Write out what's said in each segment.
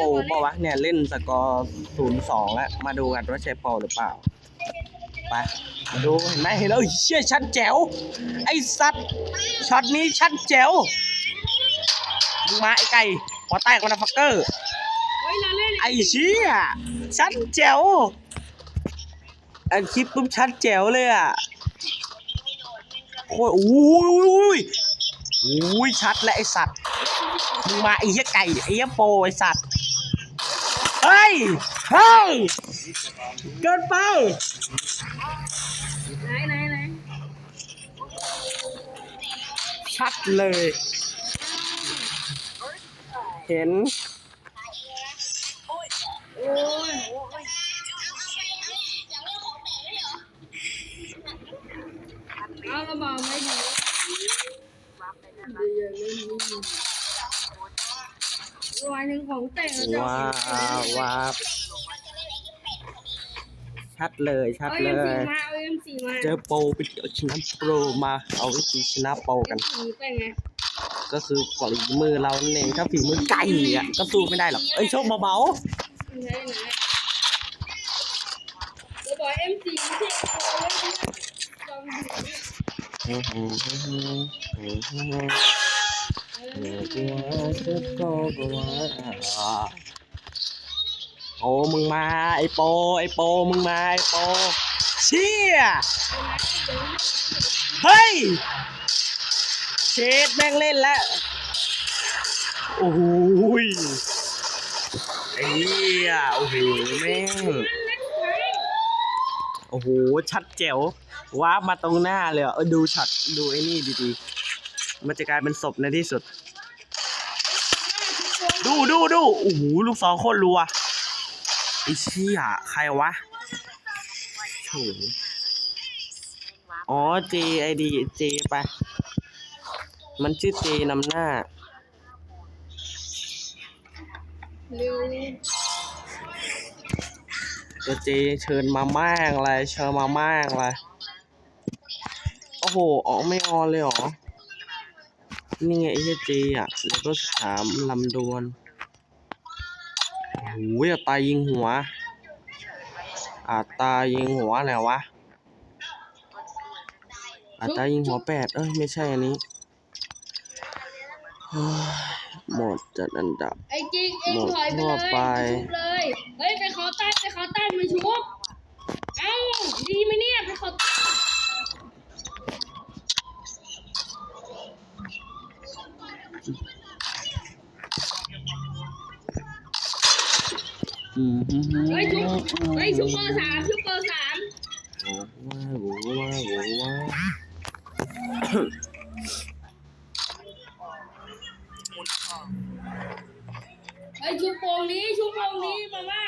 รเปล่าวะเนี่ยเล่นสกอร์ศูนย์สองแล้ว มาดูกันว่าใช่โปรหรือเปล่าไปมาดูเห็นไหมเห็นแล้วเอ้ยเชี่ยชัดแจ๋วไอ้สัตว์ช็อตนี้ชัดแจ๋วมึงมาไอ้ไก่หัวแตกมันฟักเกอร์เฮ้ยเราเล่นไอ้เชี่ยชัดแจ๋วอันคลิปปุ๊บชัดแจ๋วเลยอะโอ้ยอุ้ยอุ้ยชัดและไอสัตว์มึงมาไอ้เหี้ยไก่ไอ้เหี้ยโปไอ้สัตว์เฮ้ ย เฮ้ย เกินไป ไหนไหนไหนชัดเลย เห็น โอ้ยเอากระบอกไม่ดี เดี๋ยวเล่นนี่วันหนึ่งของแต่งเราจะว้าวว้าวชัดเลยชัดเอาเลเอ็มซียมาเอาเอ็มซีมาเจอโปรไปเจอชนะโปรมาเอาวิธีชนะโปรกัน สีแต่งไงก็คือฝีมือเรานั่นเองถ้าฝีมือไก่อะก็สู้ไม่ได้หรอกเอ้ยโชคเบาไหนไหนเราบอกเอ็มซีไม่ใช่เอาเล่นลองดู โอ้มึงมาไอโปไอโปมึงมาไอโปเชี่ยเฮ้ยเชดแม่งเล่นแล้วโอ้โหยไอ้เหี้ยโอ้โหแม่งโอ้โหชัดแจ๋วว้ามาตรงหน้าเลยอะเออดูช็อตดูไอ้นี่ดีๆมันจะกลายเป็นศพในที่สุด ดูดูดูโอ้โหลูกสองโคตรรัวไอ้เชี่ยใครวะโถอ๋อ J ID J ไป มันชื่อ J นำหน้าเร็วตัวเจเชิญมาแม่งอะไรเชิญมาแม่งอะไรโอ้โห อ๋อไม่ออนเลยเหรอ นี่ไงไอ้เหี้ยเจอะแล้วก็สามลำดวนโอ้โหอย่าตายยิงหัวอาตายิงหัวไหนวะอาตายิงหัวแปดเอ้ยไม่ใช่อันนี้เฮ้ยหมดจัดอันดับไอ้จริงเองถอยไปทั่วเลยไป ชุบเลย เฮ้ยไปขอต้านไปขอต้านมาชุบเอ้าดีไหมเนี่ยไปขอต้าน อืมฮึฮึ เฮ้ยชุบเฮ้ยชุบเบอร์สามชุบเบอร์สามโอ้ว้าวโอ้ว้าวโอ้ว้าวเฮ้ยชุบโป่งนี้ชุบโป่งนี้มาม่า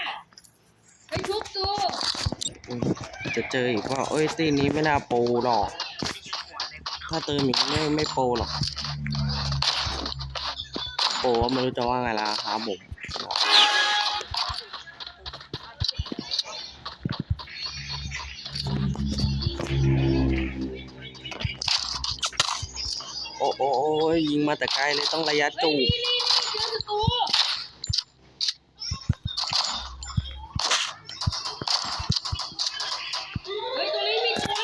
เฮ้ยชุบตัวจะเจออีกว่าเอ้ยตีนี้ไม่น่าโปรหรอก ถ้าเติมอีกไม่ไม่โปหรอก โปว่าไม่รู้จะว่าไงล่ะครับผม อ้โอ้โอ้ยยิงมาแต่ไกลเลยต้องระยะเฮ้ยจูบนี่นี่นี่เจอศัตรูเฮ้ยตรงนี้มีตัว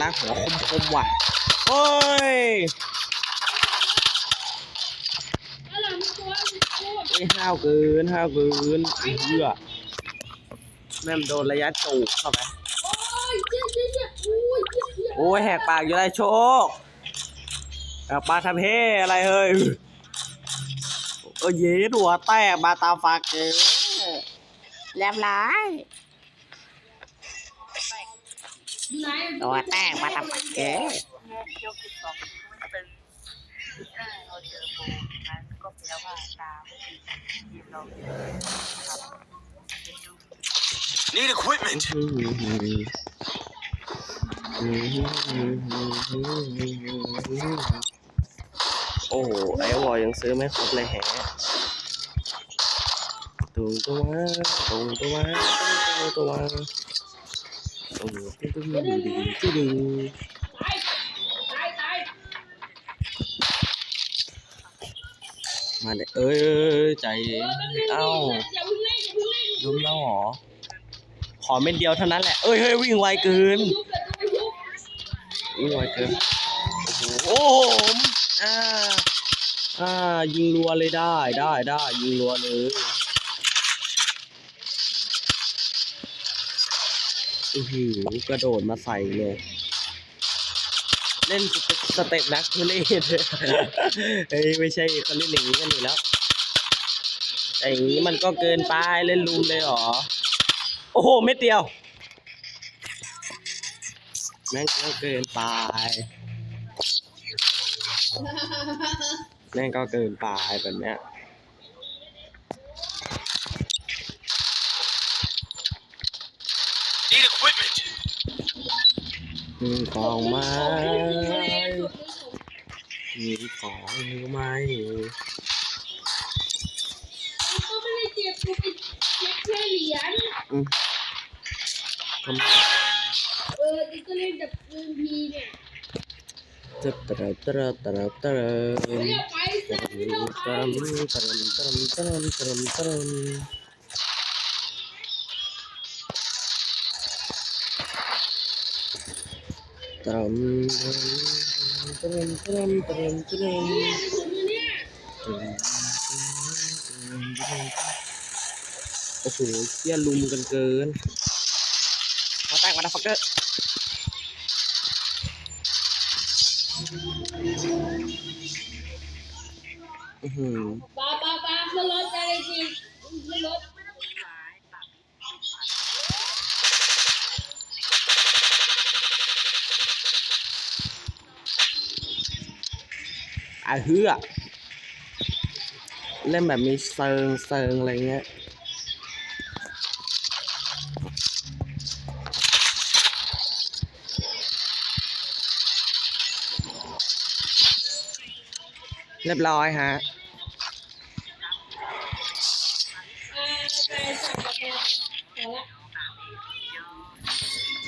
ลากหัวคมๆว่ะเฮ้ยไอ้ห้าวเกินห้าวเกินไอ้เหี้ยแม่มโดนระยะจูบเข้าไป โอ้ยเจ๊เจ๊เจ๊โอ้ยแหกปากอยู่ไรโชค แหกปากทำเฮ่อะไรเฮ้ยเออเย็ดหัวแตกมาตาฝากเกอแลบร้ายอยู่ไหนตัวแตกมาตาฝากเกอยกสิบสองเป็นถ้าเราเจอโปรนั้นก็แปลว่าตาไม่ โอ้โหไอ้วอยังซื้อไม่ครบเลยแฮะตุงตัวตุงตัวตุงตัวตุงตุ้งตุ้งดีดีดีดีตายตายตายมาเด็เอ้ยเอ้ยใจเอ้าอย่าเพิ่งเล่นอย่าเพิ่งเล่นล้มแล้วหรอ ขอเม็ดเดียวเท่านั้นแหละ เอ้ยเฮ้ยวิ่งไวเกิน วิ่งไวเกิน โอ้โหอ่า อ่า ยิงรัวเลยได้ได้ได้ยิงรัวเลยอือหือกระโดดมาใส่เลย เล่นสเต็ปสเต็ปนักทุเรศเฮ้ยไม่ใช่เขาเล่นอย่างนี้กันอยู่แล้วแต่อย่างนี้มันก็เกินไปเล่นลูมเลยหรอ โอ้โหเม็ดเดียว แม่งเกินไป แม่งก็เกินไปแบบเนี้ยมีของไหมมีของหรือไม่ก็ไม่ได้เจ็บกูไปเจ็บแค่เหรียญทำไมเออดิก็เล่นแบบปืนพีเนี่ย จะตระตระตระตระ เรียกไป ตระ สักไม่ต้องไป ตระตระตระตระตระตระตรมตรมตรมตรมตรม เนี่ยในสุดเนี่ย โอ้โหเชี่ยลุมกันเกินมาแตกมาดาฟักเกอร์ อือหือปาปาปาขึ้นรถอะไรจริงขึ้นรถอะเฮือเล่นแบบมีเซิงเซิงอะไรเงี้ย เรียบร้อยฮะ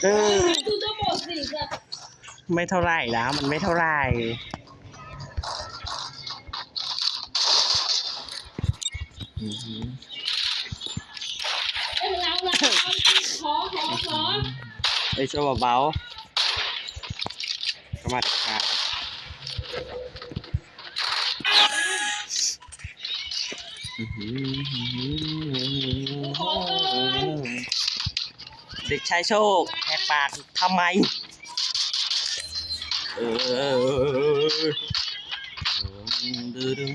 เออไม่เท่าไรแล้ว มันไม่เท่าไรไอ้ช่วาเบาๆก็มาจาก เด็กชายโชคแหกปากทำไมเออดึงดึงดึง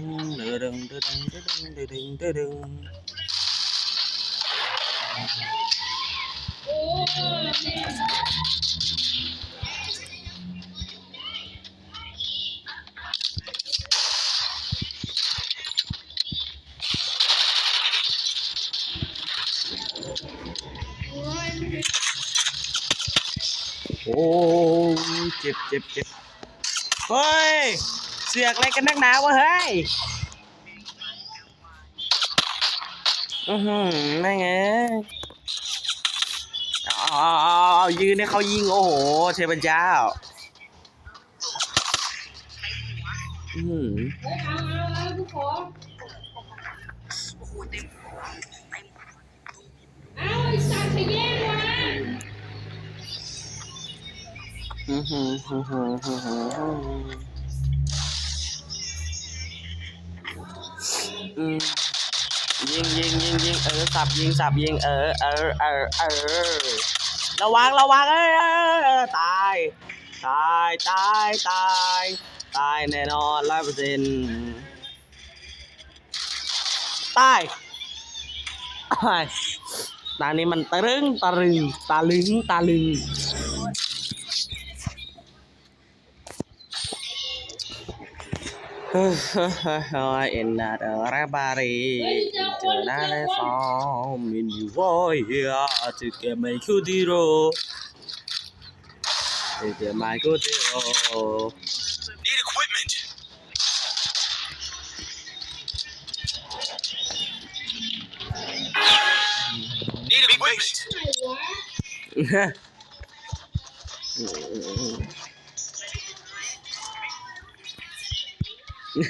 ดึงดึงดึงดึงดึงดึงโอ้ อ้เจ็บเจ็บเจ็บเฮ้ย เสือกอะไรกันนักหนาวะเฮ้ยอือหือนั่นไงเอาเอาเอเอายืนให้เขายิง โอ้โหเทพเจ้า อือหือ เฮ้ยเอาเอาเอากูขอเอาไอ้สัตว์ขยแย่งวะ อือหืออือหืออือหืออืม ยิงยิงยิงยิงเออสับยิงสับยิงเออเออเออเออระวังระวังเออตายตายตายตายตายแน่นอนร้อยเปอร์เซ็นต์ตายอ้ายตานี้มันตะลึงตะลึงตาลึงตาลึง in that everybody internal form in you boy here to get my kudiro to get my kudiro need equipment นี่เป็นวิส ข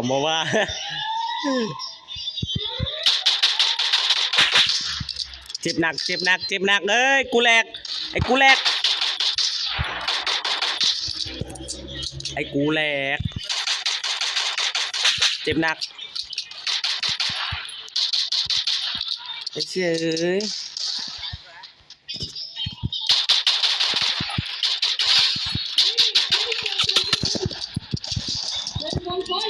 ำมาว่าเจ็บหนัก เจ็บหนัก เจ็บหนักเอ้ย กูแหลก ไอ้กูแหลก ไอ้กูแหลก เจ็บหนัก ไอ้เฉยลงบนคน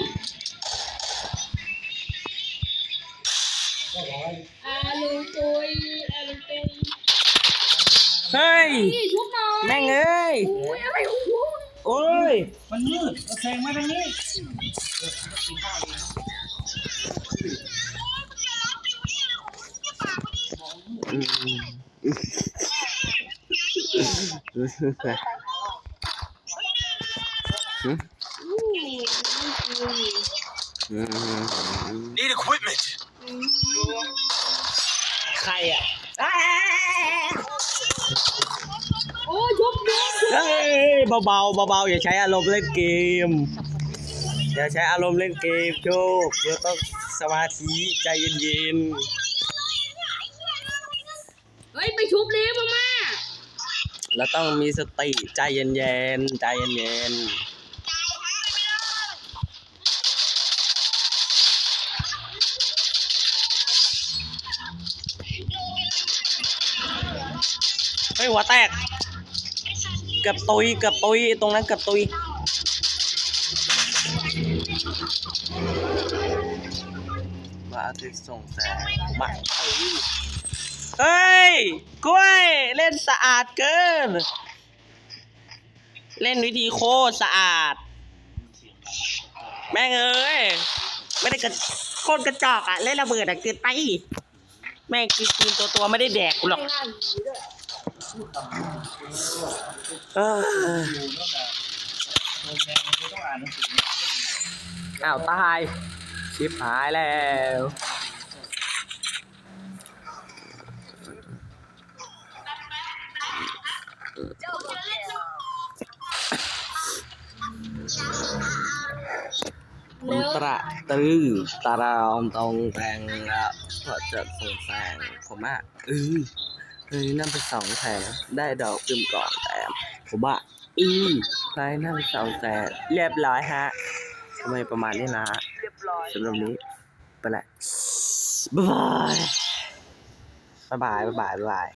อ Need equipment. ใครอะโอ้ยชุบชุบชุบเฮ้ยเบาๆเบาๆอย่าใช้อารมณ์เล่นเกม อย่าใช้อารมณ์เล่นเกมโชคเราต้องสมาธิใจเย็นเฮ้ยไปชุบเลยมาม่าเราต้องมีสติใจเย็นๆ ใจเย็นๆเฮ้ยหัวแตกเกือบตุยเกือบตุยตรงนั้นเกือบตุยมาอาทิตย์ส่งแสงมา เฮ้ย กล้วย เล่นสะอาดเกิน เล่นวิธีโคตรสะอาด แม่งเอ้ย ไม่ได้กระโคตรกระจอกอะเล่นระเบิดอะเกินไป แม่งกินกินตัวตัวๆไม่ได้แดกกูหรอกเอออ้าวตาย ชิบหายแล้ว อุตระตื้อตารามตรงแรงแล้วก็จะส่งแสงผมอะเออเอ้ยนั่นเป็นสองแสงได้ดอกกึมก่อนแต่ผมอะอือไปนั่นสองแสงเรียบร้อยฮะทำไมประมาณนี้นะฮะเรียบร้อยสำหรับนี้ไปละบ๊ายบายบ๊ายบายบ๊ายบายบ๊ายบาย